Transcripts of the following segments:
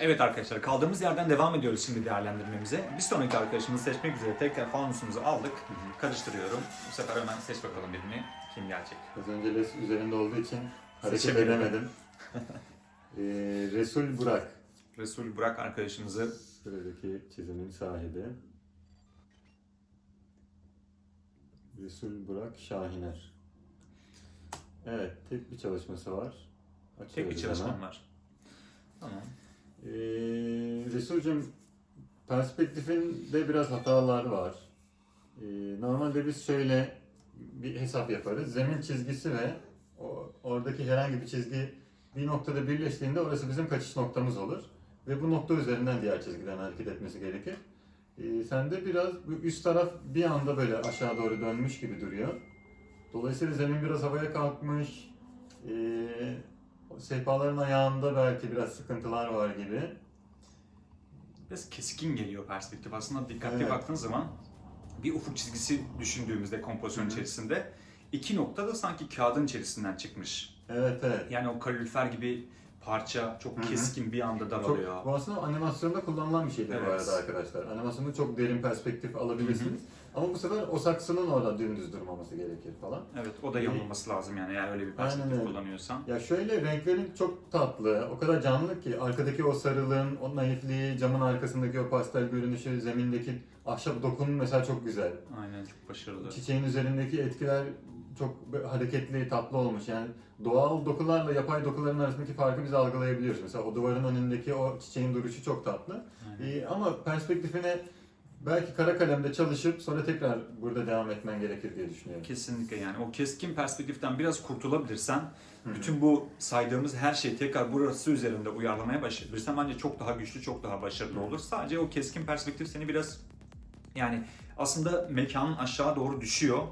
Evet arkadaşlar kaldığımız yerden devam ediyoruz şimdi değerlendirmemize. Bir sonraki arkadaşımızı seçmek üzere tekrar fanusumuzu aldık. Karıştırıyorum. Bu sefer hemen seç bakalım birini. Kim gelecek? Az önce Les üzerinde olduğu için hareket Seçemedim. edemedim. ee, Resul Burak. Resul Burak arkadaşımızı Sıradaki çizimin sahibi. Resul Burak Şahiner. Evet, tek bir çalışması var. tek bir Açıyoruz çalışmam hemen. var. Tamam. Ee, Resul'cüm perspektifinde biraz hatalar var. Ee, normalde biz şöyle bir hesap yaparız. Zemin çizgisi ve oradaki herhangi bir çizgi bir noktada birleştiğinde orası bizim kaçış noktamız olur. Ve bu nokta üzerinden diğer çizgiden hareket etmesi gerekir. Ee, sende biraz bu üst taraf bir anda böyle aşağı doğru dönmüş gibi duruyor. Dolayısıyla zemin biraz havaya kalkmış. Ee, sehpaların ayağında belki biraz sıkıntılar var gibi. Biraz keskin geliyor perspektif. Aslında dikkatli Evet. baktığın zaman bir ufuk çizgisi düşündüğümüzde kompozisyon Hı hı. içerisinde iki nokta da sanki kağıdın içerisinden çıkmış. Evet evet. Yani o kalorifer gibi parça çok Hı hı. keskin bir anda Çok, daralıyor. bu aslında animasyonda kullanılan bir şeydir bu Evet. arada arkadaşlar. Animasyonda çok derin perspektif alabilirsiniz. Ama bu sefer o saksının orada dümdüz durmaması gerekir falan. Evet o da yanılması lazım yani eğer öyle bir perspektif öyle. kullanıyorsan. Ya şöyle renklerin çok tatlı, o kadar canlı ki arkadaki o sarılığın, o naifliği, camın arkasındaki o pastel görünüşü, zemindeki ahşap dokunun mesela çok güzel. Aynen çok başarılı. Çiçeğin üzerindeki etkiler çok hareketli, tatlı olmuş. Yani doğal dokularla yapay dokuların arasındaki farkı biz algılayabiliyoruz. Mesela o duvarın önündeki o çiçeğin duruşu çok tatlı. Aynen. Ee, ama perspektifine belki kara kalemde çalışıp sonra tekrar burada devam etmen gerekir diye düşünüyorum. Kesinlikle yani o keskin perspektiften biraz kurtulabilirsen Hı hı. bütün bu saydığımız her şeyi tekrar burası üzerinde uyarlamaya başlayabilirsen bence çok daha güçlü, çok daha başarılı olur. Sadece o keskin perspektif seni biraz yani aslında mekanın aşağı doğru düşüyor.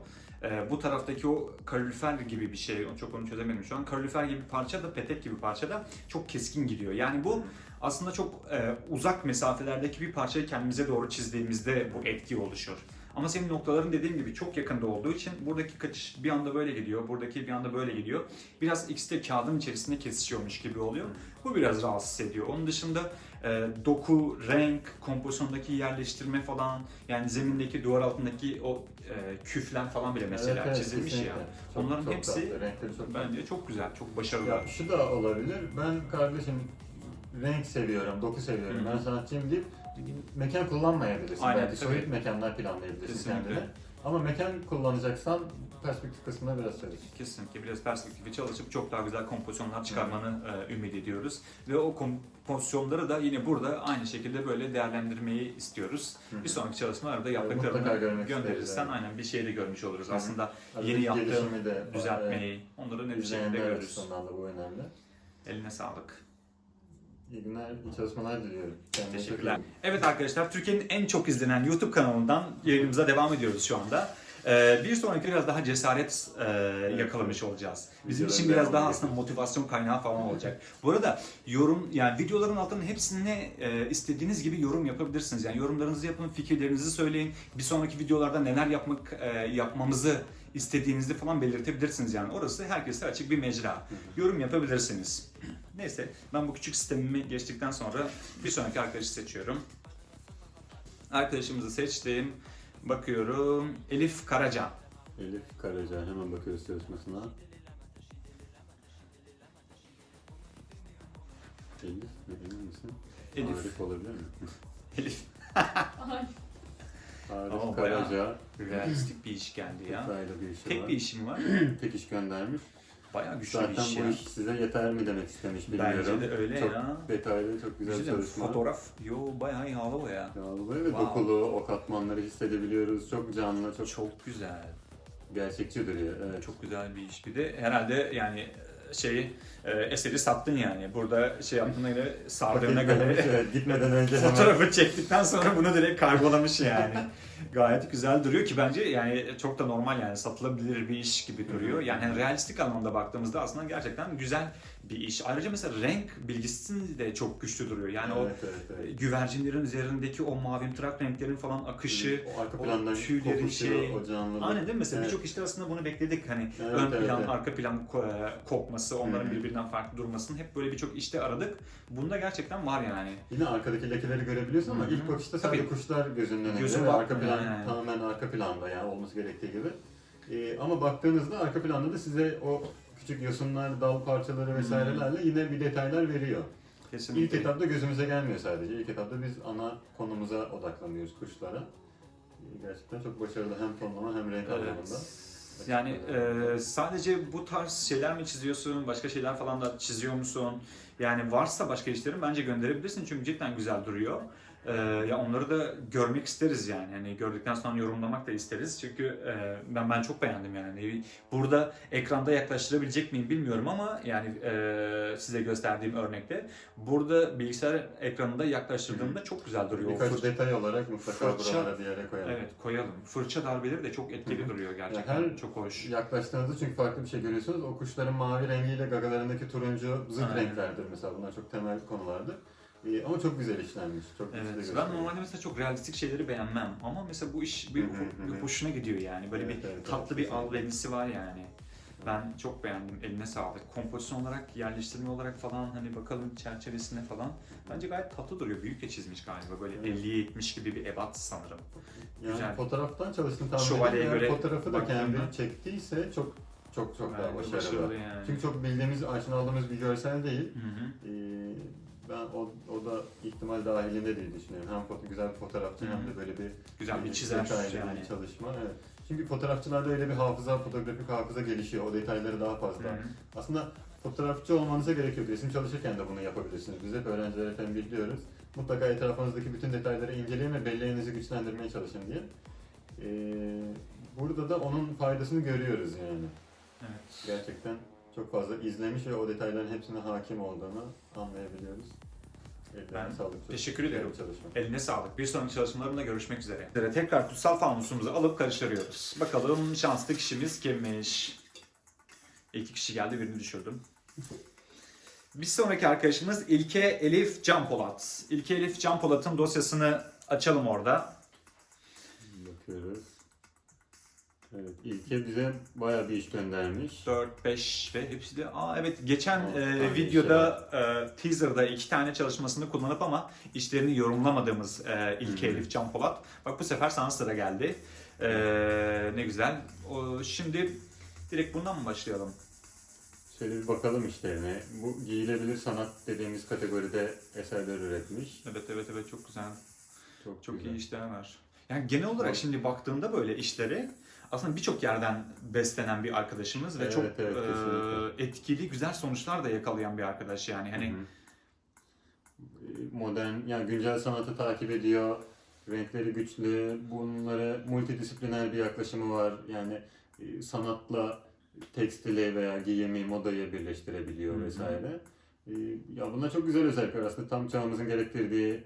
Ee, bu taraftaki o kalorifer gibi bir şey, çok onu çözemedim şu an. Kalorifer gibi parça da, petek gibi parça da çok keskin gidiyor. Yani bu aslında çok e, uzak mesafelerdeki bir parçayı kendimize doğru çizdiğimizde bu etki oluşur. Ama senin noktaların dediğim gibi çok yakında olduğu için buradaki kaçış bir anda böyle gidiyor, buradaki bir anda böyle gidiyor. Biraz ikisi de kağıdın içerisinde kesişiyormuş gibi oluyor. Bu biraz rahatsız ediyor. Onun dışında e, doku, renk, kompozisyondaki yerleştirme falan, yani zemindeki duvar altındaki o e, küfler falan bile mesela Evet, evet, çizilmiş ya. kesinlikle. Çok- Onların çok hepsi tatlı, renkleri çok tatlı. Bence çok güzel, çok başarılı. Ya şu da olabilir. Ben kardeşim renk seviyorum, doku seviyorum. Hı hı. Ben sanatçıyım deyip mekan kullanmayabilirsin. Aynen, Belki soyut tabii. mekanlar planlayabilirsin Kesinlikle. kendine. Ama mekan kullanacaksan perspektif kısmına biraz çalış. Kesinlikle biraz perspektifi çalışıp çok daha güzel kompozisyonlar çıkarmanı e, ümit ediyoruz. Ve o kompozisyonları da yine burada aynı şekilde böyle değerlendirmeyi istiyoruz. Hı hı. Bir sonraki çalışmalarda mutlaka yaptıklarını gönderirsen aynen bir şey de görmüş oluruz. Hı hı. Aslında Aradaki yeni yaptığın de, düzeltmeyi, onları e, şekilde izleyenler görürüz. da bu önemli. Eline sağlık. İyi günler, iyi çalışmalar diliyorum. Kendine çok Teşekkürler. Evet arkadaşlar Türkiye'nin en çok izlenen YouTube kanalından yayınımıza devam ediyoruz şu anda. Ee, bir sonraki biraz daha cesaret e, yakalamış olacağız. Bizim için biraz daha aslında motivasyon kaynağı falan olacak. Bu arada yorum yani videoların altına hepsine e, istediğiniz gibi yorum yapabilirsiniz. Yani yorumlarınızı yapın, fikirlerinizi söyleyin. Bir sonraki videolarda neler yapmak e, yapmamızı istediğinizi falan belirtebilirsiniz yani. Orası herkese açık bir mecra. Yorum yapabilirsiniz. Neyse ben bu küçük sistemimi geçtikten sonra bir sonraki arkadaşı seçiyorum. Arkadaşımızı seçtim. Bakıyorum. Elif Karaca. Elif Karaca hemen bakıyoruz çalışmasına. Elif mi emin misin? Elif. Arif olabilir mi? Elif. Arif Ama Karaca. Realistik bir iş geldi ya. Detaylı bir işi Tek var. bir işi mi var? Tek iş göndermiş. Bayağı güçlü bir Zaten iş bu ya. iş size yeter mi demek istemiş bilmiyorum. Bence de öyle çok ya. detaylı, çok güzel Güzel çalışma. fotoğraf. Yo bayağı hava bu ya. Ya bu böyle Wow. dokulu, o katmanları hissedebiliyoruz. Çok canlı, çok, Çok güzel. gerçekçi duruyor. Evet. Çok güzel bir iş. Bir de herhalde yani şeyi e, eseri sattın yani. Burada şey yaptığına göre sardığına göre evet, gitmeden önce hemen fotoğrafı çektikten sonra bunu direkt kargolamış yani. Gayet güzel duruyor ki bence yani çok da normal yani satılabilir bir iş gibi duruyor. Yani realistik anlamda baktığımızda aslında gerçekten güzel bir iş. Ayrıca mesela renk bilgisi de çok güçlü duruyor. Yani evet, evet, o evet. güvercinlerin üzerindeki o mavimtırak renklerin falan akışı. o arka o plandan tüylerin kokusu, şeyi- o. Aynen değil mi? Mesela Evet. birçok işte aslında bunu bekledik. Hani Evet, ön evet, plan, evet. arka plan e, kopması, onların birbirinden farklı durmasını hep böyle birçok işte aradık. Bunda gerçekten var yani. Yine arkadaki lekeleri görebiliyorsun ama ilk bakışta sadece Tabii. kuşlar gözünün önünde Gözün arka plan yani. tamamen arka planda yani olması gerektiği gibi. Ee, ama baktığınızda arka planda da size o küçük yosunlar, dal parçaları vesairelerle yine bir detaylar veriyor. İlk Kesinlikle. etapta gözümüze gelmiyor sadece. İlk etapta biz ana konumuza odaklanıyoruz kuşlara. Ee, Gerçekten çok başarılı hem tonlama hem renk anlamında. Yani e, sadece bu tarz şeyler mi çiziyorsun, başka şeyler falan da çiziyor musun? Yani varsa başka işlerin bence gönderebilirsin çünkü cidden güzel duruyor. E, ya onları da görmek isteriz yani. Hani gördükten sonra yorumlamak da isteriz. Çünkü e, ben ben çok beğendim yani. Burada ekranda yaklaştırabilecek miyim bilmiyorum ama yani e, size gösterdiğim örnekte burada bilgisayar ekranında yaklaştırdığımda çok güzel duruyor. Birkaç fırça- detay olarak mutlaka fırça- buralara bir yere koyalım. Evet koyalım. Fırça darbeleri de çok etkili duruyor gerçekten. her- çok hoş. Yaklaştığınızda çünkü farklı bir şey görüyorsunuz. O kuşların mavi rengiyle gagalarındaki turuncu zıt Aynen. renklerdir mesela. Bunlar çok temel konulardır. Ee, ama çok güzel işlenmiş. Çok güzel Evet, ben normalde mesela çok realistik şeyleri beğenmem ama mesela bu iş bir, bir hoşuna gidiyor yani. Böyle Evet, bir evet, tatlı evet, bir albenisi var yani. Ben çok beğendim. Eline sağlık. Kompozisyon olarak, yerleştirme olarak falan hani bakalım çerçevesine falan. Bence gayet tatlı duruyor. Büyük çizmiş galiba. Böyle Evet. 50'ye 70 gibi bir ebat sanırım. Yani Güzel. fotoğraftan çalıştığını tahmin Şövalyeye ediyorum. Göre fotoğrafı da kendi çektiyse çok çok çok daha Bence başarılı. yani. Çünkü çok bildiğimiz, aşina olduğumuz bir görsel değil. Hı hı. Ee, ben o, o da ihtimal dahilinde diye düşünüyorum. Hem foto, güzel bir fotoğrafçı hem de böyle bir Güzel bir çizer yani. bir çalışma. Evet. Çünkü fotoğrafçılarda öyle bir hafıza, fotoğrafik hafıza gelişiyor. O detayları daha fazla. Hı hı. Aslında fotoğrafçı olmanıza gerek yok. Resim çalışırken de bunu yapabilirsiniz. Biz hep öğrencilere tembihliyoruz. Mutlaka etrafınızdaki bütün detayları inceleyin ve belleğinizi güçlendirmeye çalışın diye. Ee, burada da onun faydasını görüyoruz yani. Evet. Gerçekten çok fazla izlemiş ve o detayların hepsine hakim olduğunu anlayabiliyoruz. Ben sağlık. Teşekkür ederim. çalışma. Eline sağlık. Bir sonraki çalışmalarımda görüşmek üzere. Tekrar kutsal fanusumuzu alıp karıştırıyoruz. Bakalım şanslı kişimiz kimmiş? İki kişi geldi birini düşürdüm. Bir sonraki arkadaşımız İlke Elif Can Polat. İlke Elif Can Polat'ın dosyasını açalım orada. Bakıyoruz. Evet, İlke bize bayağı bir iş göndermiş. 4, 5 ve hepsi de... Aa evet geçen Evet, e, aynı videoda e, teaser'da iki tane çalışmasını kullanıp ama işlerini yorumlamadığımız e, İlke Hı hı. Elif Can Polat. Bak bu sefer sana sıra geldi. E, ne güzel. O, şimdi direkt bundan mı başlayalım? Şöyle bir bakalım işlerine. Bu giyilebilir sanat dediğimiz kategoride eserler üretmiş. Evet evet evet çok güzel. Çok, Çok güzel. iyi işler var. Yani genel olarak şimdi baktığında böyle işleri aslında birçok yerden beslenen bir arkadaşımız ve Evet, çok evet, e, etkili güzel sonuçlar da yakalayan bir arkadaş yani hani Hı hı. Modern, yani güncel sanatı takip ediyor. Renkleri güçlü, bunlara multidisipliner bir yaklaşımı var. Yani sanatla tekstili veya giyimi, modayı birleştirebiliyor Hı hı. vesaire. Ya bunlar çok güzel özellikler aslında tam çağımızın gerektirdiği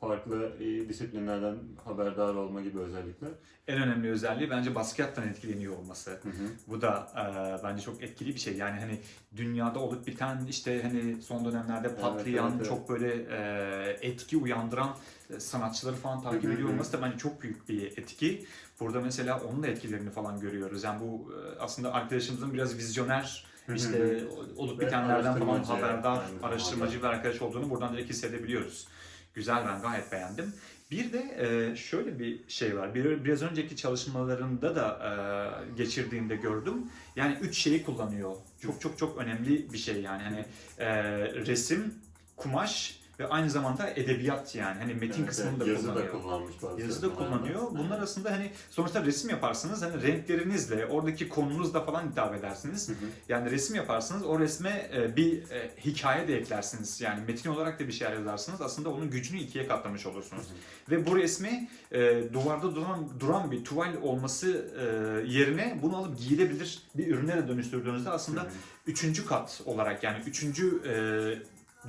farklı e, disiplinlerden haberdar olma gibi özellikler. en önemli özelliği bence Basquiat'tan etkileniyor olması. Hı hı. Bu da e, bence çok etkili bir şey. Yani hani dünyada olup biten işte hani son dönemlerde patlayan evet, evet. çok böyle e, etki uyandıran e, sanatçıları falan takip Hı hı ediyor olması da bence çok büyük bir etki. Burada mesela onun da etkilerini falan görüyoruz. Yani bu e, aslında arkadaşımızın biraz vizyoner işte olup bitenlerden falan haberdar, araştırmacı bir arkadaş olduğunu buradan direkt hissedebiliyoruz. Güzel ben gayet beğendim. Bir de e, şöyle bir şey var. Bir, biraz önceki çalışmalarında da e, geçirdiğimde gördüm. Yani üç şeyi kullanıyor. Çok çok çok önemli bir şey yani. Hani e, resim, kumaş ve aynı zamanda edebiyat yani. Hani metin Evet, kısmını da yazı kullanıyor. da kullanmış Yazı da kullanıyor. Bunlar aslında hani sonuçta resim yaparsınız. Hani renklerinizle, oradaki konunuzla falan hitap edersiniz. Hı hı. Yani resim yaparsınız, o resme e, bir e, hikaye de eklersiniz. Yani metin olarak da bir şeyler yazarsınız. Aslında onun gücünü ikiye katlamış olursunuz. Ve bu resmi e, duvarda duran duran bir tuval olması e, yerine bunu alıp giyilebilir bir ürüne de dönüştürdüğünüzde aslında Hı hı. üçüncü kat olarak yani üçüncü e,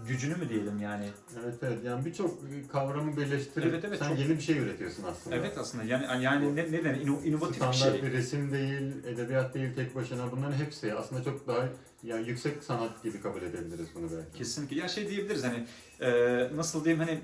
gücünü mü diyelim yani. Evet evet yani birçok kavramı birleştirip Evet, evet, sen çok- yeni bir şey üretiyorsun aslında. Evet aslında yani yani ne, neden ino- inovatif bir Standart şey. bir resim değil, edebiyat değil tek başına bunların hepsi aslında çok daha yani yüksek sanat gibi kabul edebiliriz bunu belki. Kesinlikle. Ya şey diyebiliriz hani e, nasıl diyeyim hani e,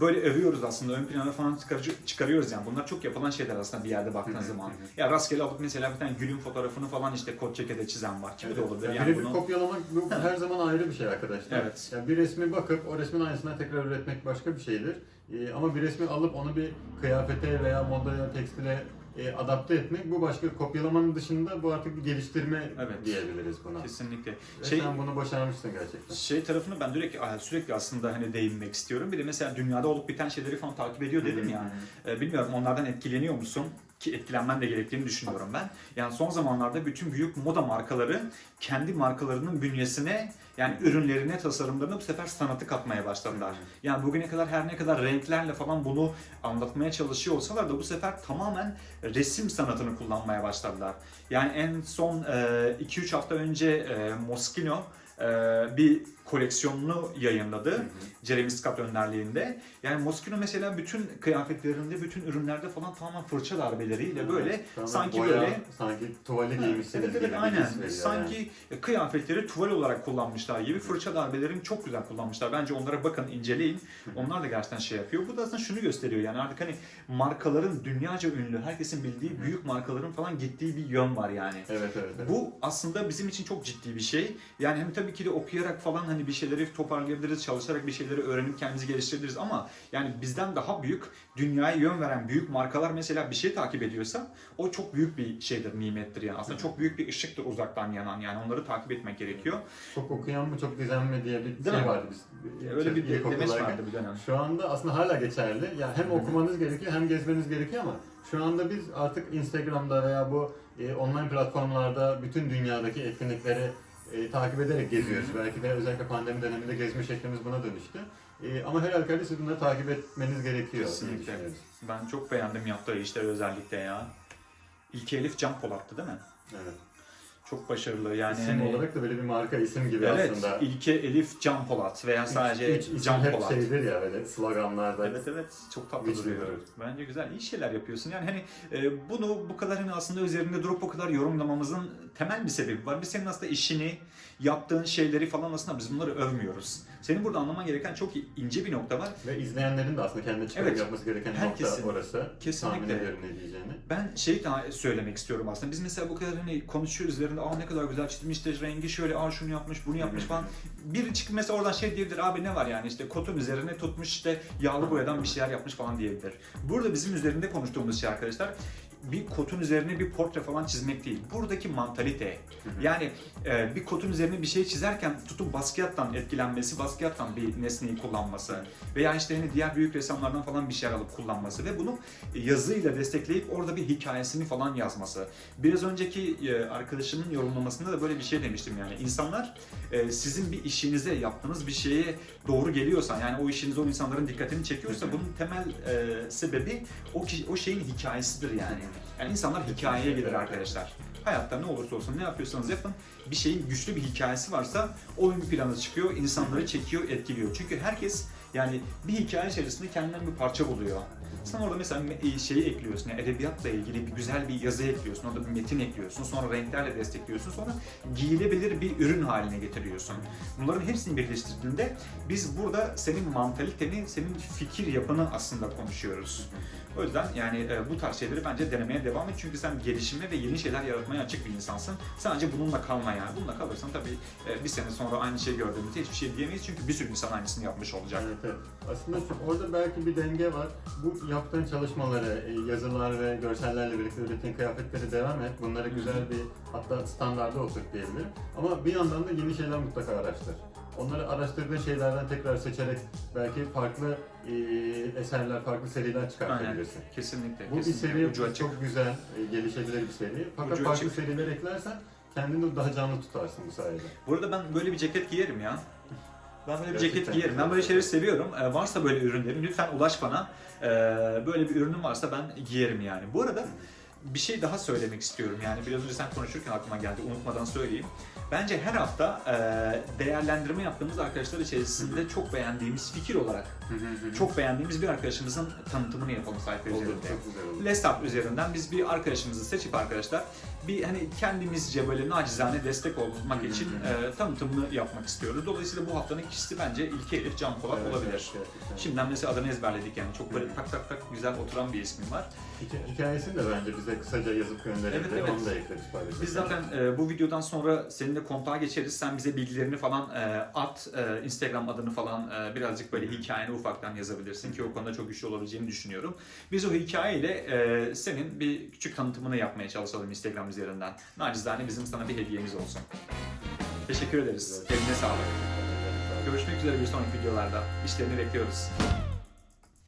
böyle övüyoruz aslında ön plana falan çıkarıyoruz yani. Bunlar çok yapılan şeyler aslında bir yerde baktığın zaman. Ya rastgele alıp mesela bir tane gülün fotoğrafını falan işte kot cekete çizen var. Kimi de olabilir Yani yani bunu. kopyalamak bu her zaman ayrı bir şey arkadaşlar. Evet. Yani bir resmi bakıp o resmin aynısından tekrar üretmek başka bir şeydir. Ee, ama bir resmi alıp onu bir kıyafete veya modaya, tekstile e, adapte etmek bu başka. Kopyalamanın dışında bu artık bir geliştirme Evet. diyebiliriz buna. Kesinlikle. Ve Şey sen bunu başarmışsın gerçekten. şey tarafını ben sürekli sürekli aslında hani değinmek istiyorum. Bir de mesela dünyada olup biten şeyleri falan takip ediyor dedim ya. E, bilmiyorum onlardan etkileniyor musun? Ki etkilenmen de gerektiğini düşünüyorum ben. Yani son zamanlarda bütün büyük moda markaları kendi markalarının bünyesine yani ürünlerine, tasarımlarına bu sefer sanatı katmaya başladılar. Yani bugüne kadar her ne kadar renklerle falan bunu anlatmaya çalışıyor olsalar da bu sefer tamamen resim sanatını kullanmaya başladılar. Yani en son 2-3 hafta önce Moschino bir koleksiyonunu yayınladı. Jeremy Scott önderliğinde. Yani Moschino mesela bütün kıyafetlerinde, bütün ürünlerde falan tamamen fırça darbeleriyle böyle Tamam, sanki boya, böyle sanki tuvali giymişsiniz Evet evet gibi aynen. his veriyor Sanki kıyafetleri tuval olarak kullanmışlar gibi fırça darbelerini çok güzel kullanmışlar. Bence onlara bakın, inceleyin. Onlar da gerçekten şey yapıyor. Bu da aslında şunu gösteriyor yani artık hani markaların dünyaca ünlü, herkesin bildiği büyük markaların falan gittiği bir yön var yani. Evet evet. evet. Bu aslında bizim için çok ciddi bir şey. Yani hem tabii ki de okuyarak falan hani bir şeyleri toparlayabiliriz, çalışarak bir şeyleri öğrenip kendimizi geliştirebiliriz ama yani bizden daha büyük, dünyaya yön veren büyük markalar mesela bir şey takip ediyorsa o çok büyük bir şeydir, nimettir yani. Aslında çok büyük bir ışıktır uzaktan yanan yani onları takip etmek gerekiyor. Çok okuyan mı çok dizen mi diye bir Değil şey mi? vardı biz. Öyle bir de- demeç vardı bir dönem. Şu anda aslında hala geçerli. Yani hem okumanız gerekiyor hem gezmeniz gerekiyor ama şu anda biz artık Instagram'da veya bu e, online platformlarda bütün dünyadaki etkinlikleri e, takip ederek geziyoruz. Belki de özellikle pandemi döneminde gezme şeklimiz buna dönüştü. E, ama her halükarda siz bunları takip etmeniz gerekiyor. Kesinlikle. Ben çok beğendim yaptığı işleri özellikle ya. İlki Elif Can Polat'tı değil mi? Evet. Çok başarılı yani. İsim hani- olarak da böyle bir marka isim gibi Evet, aslında. İlke Elif Can Polat veya sadece Üç isim Can hep Polat. şeydir ya böyle sloganlarda. Evet evet çok tatlı duruyor. Bence güzel iyi şeyler yapıyorsun. Yani hani e, bunu bu kadar hani aslında üzerinde durup bu kadar yorumlamamızın temel bir sebebi var. Biz senin aslında işini, yaptığın şeyleri falan aslında biz bunları övmüyoruz. Senin burada anlaman gereken çok ince bir nokta var. Ve izleyenlerin de aslında kendine çıkarıp Evet. yapması gereken Herkesin. nokta orası. Kesinlikle. Tahmin ediyorum ne diyeceğini. Ben şey daha söylemek istiyorum aslında. Biz mesela bu kadar hani konuşuyoruz üzerinde aa ne kadar güzel çizmiştir rengi şöyle aa şunu yapmış bunu yapmış falan. Biri çıkıp mesela oradan şey diyebilir abi ne var yani işte kotun üzerine tutmuş işte yağlı boyadan bir şeyler yapmış falan diyebilir. Burada bizim üzerinde konuştuğumuz şey arkadaşlar bir kotun üzerine bir portre falan çizmek değil. Buradaki mantalite. Yani e, bir kotun üzerine bir şey çizerken tutup Basquiat'tan etkilenmesi, Basquiat'tan bir nesneyi kullanması veya işte hani diğer büyük ressamlardan falan bir şeyler alıp kullanması ve bunu yazıyla destekleyip orada bir hikayesini falan yazması. Biraz önceki e, arkadaşımın yorumlamasında da böyle bir şey demiştim yani insanlar e, sizin bir işinize yaptığınız bir şeye doğru geliyorsa yani o işiniz o insanların dikkatini çekiyorsa bunun temel e, sebebi o o şeyin hikayesidir yani. Yani insanlar hikayeye gelir arkadaşlar. Hayatta ne olursa olsun ne yapıyorsanız yapın bir şeyin güçlü bir hikayesi varsa o ön plana çıkıyor, insanları çekiyor, etkiliyor. Çünkü herkes yani bir hikaye içerisinde kendinden bir parça buluyor. Sen orada mesela me- şeyi ekliyorsun, yani edebiyatla ilgili bir güzel bir yazı ekliyorsun, orada bir metin ekliyorsun, sonra renklerle destekliyorsun, sonra giyilebilir bir ürün haline getiriyorsun. Bunların hepsini birleştirdiğinde biz burada senin mantaliteni, senin fikir yapını aslında konuşuyoruz. O yüzden yani e, bu tarz şeyleri bence denemeye devam et. Çünkü sen gelişime ve yeni şeyler yaratmaya açık bir insansın. Sadece bununla kalma yani. Bununla kalırsan tabii e, bir sene sonra aynı şey gördüğümüzde hiçbir şey diyemeyiz. Çünkü bir sürü insan aynısını yapmış olacak. Evet, evet. Aslında orada belki bir denge var. Bu yaptığın çalışmaları, e, yazılar ve görsellerle birlikte ürettiğin kıyafetleri devam et. Bunları güzel bir hatta standarda oturt diyebilirim. Ama bir yandan da yeni şeyler mutlaka araştır. Onları araştırdığın şeylerden tekrar seçerek belki farklı e, eserler, farklı seriler çıkartabilirsin. Kesinlikle. Bu bir kesinlikle. seri Ucu açık. çok güzel, e, gelişebilir bir seri. Fakat Ucu farklı açık. seriler eklersen kendini daha canlı tutarsın bu sayede. Bu arada ben böyle bir ceket giyerim ya. Ben böyle bir ceket giyerim. Ben böyle şeyleri seviyorum. Ee, varsa böyle ürünlerin lütfen ulaş bana. Ee, böyle bir ürünüm varsa ben giyerim yani. Bu arada bir şey daha söylemek istiyorum. Yani biraz önce sen konuşurken aklıma geldi. Unutmadan söyleyeyim. Bence her hafta e, değerlendirme yaptığımız arkadaşlar içerisinde çok beğendiğimiz fikir olarak çok beğendiğimiz bir arkadaşımızın tanıtımını yapalım sayfa olur, üzerinde. çok güzel olur. Lestap üzerinden biz bir arkadaşımızı seçip arkadaşlar bir hani kendimizce böyle nacizane destek olmak için e, tanıtımını yapmak istiyoruz. Dolayısıyla bu haftanın kişisi bence İlke Elif Can Polat Evet, olabilir. evet, gerçekten. Şimdiden mesela adını ezberledik yani çok böyle tak tak tak güzel oturan bir ismin var. Hika- Hikayesini de bence bize kısaca yazıp gönderebilir. Evet, evet. Onu da ekleriz paylaşırız. Biz zaten e, bu videodan sonra seninle kontağa geçeriz. Sen bize bilgilerini falan e, at, e, Instagram adını falan e, birazcık böyle hikayeni ufaktan yazabilirsin ki o konuda çok güçlü olabileceğini düşünüyorum. Biz o hikayeyle e, senin bir küçük tanıtımını yapmaya çalışalım Instagram üzerinden. Nacizane bizim sana bir hediyemiz olsun. Teşekkür ederiz. Eline sağlık. Görüşmek üzere bir sonraki videolarda. İşlerini bekliyoruz.